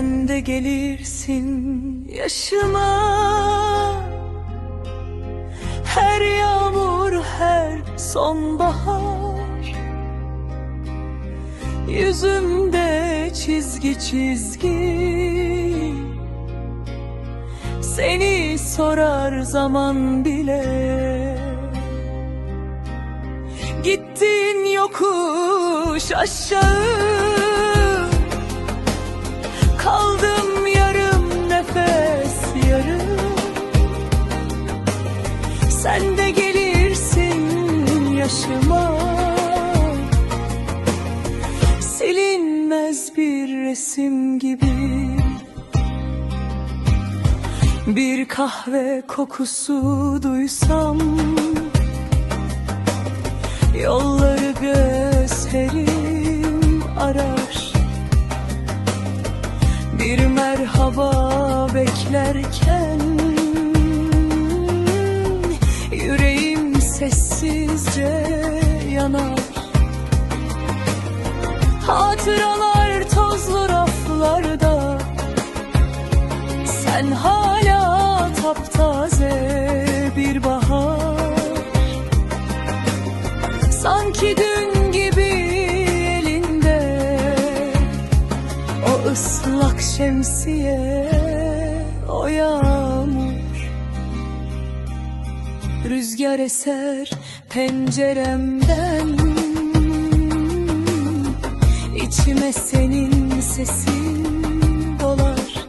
Sen de gelirsin yaşıma. Her yağmur her sonbahar. Yüzümde çizgi çizgi. Seni sorar zaman bile. Gittin yokuş aşağı Kaldım yarım nefes yarım. Sen de gelirsin yaşıma. Silinmez bir resim gibi. Bir kahve kokusu duysam Yolları beklerken Yüreğim sessizce yanar. Hatıralar tozlu raflarda Sen hala taptaze bir bahar. Sanki dün gibi elinde O ıslak şemsiye Rüzgar eser penceremden. İçime senin sesin dolar.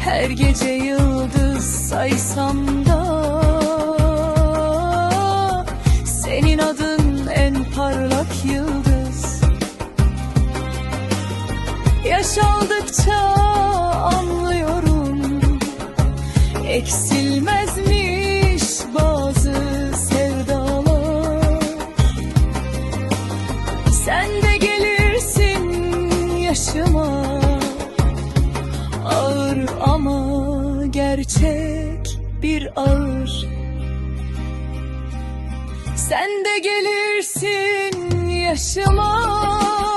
Her gece yıldız saysam da Senin adın en parlak yıldız. Yaş aldıkça anlıyorum Eksilmezmiş gerçek bir ağır. Sen de gelirsin yaşıma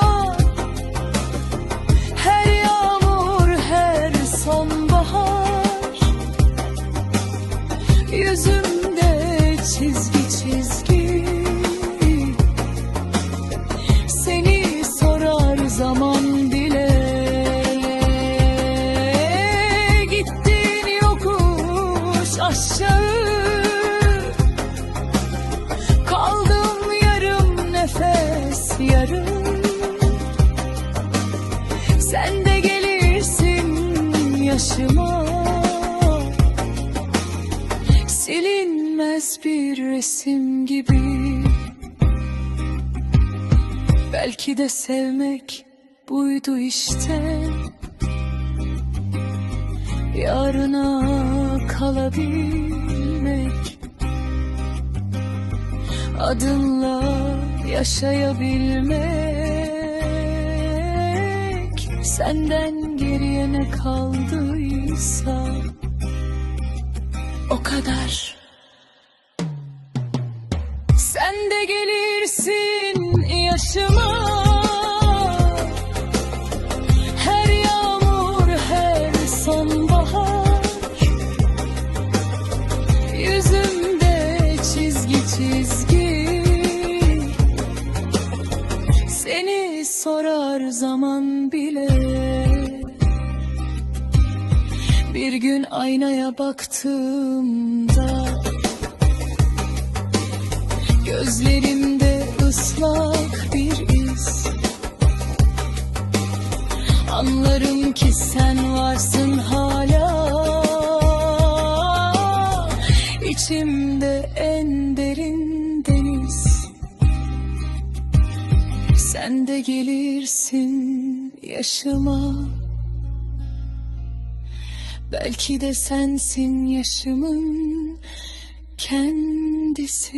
aşağı. Kaldım yarım nefes yarım. Sen de gelirsin yaşıma. Silinmez bir resim gibi. Belki de sevmek buydu işte Yarına kalabilmek Adınla yaşayabilmek. Senden geriye ne kaldıysa O kadar. Sen de gelirsin yaşıma Seni sorar zaman bile. Bir gün aynaya baktığımda Gözlerimde ıslak bir iz. Anlarım ki sen varsın hala. İçimde en derin Sen de gelirsin yaşıma. Belki de sensin yaşımın kendisi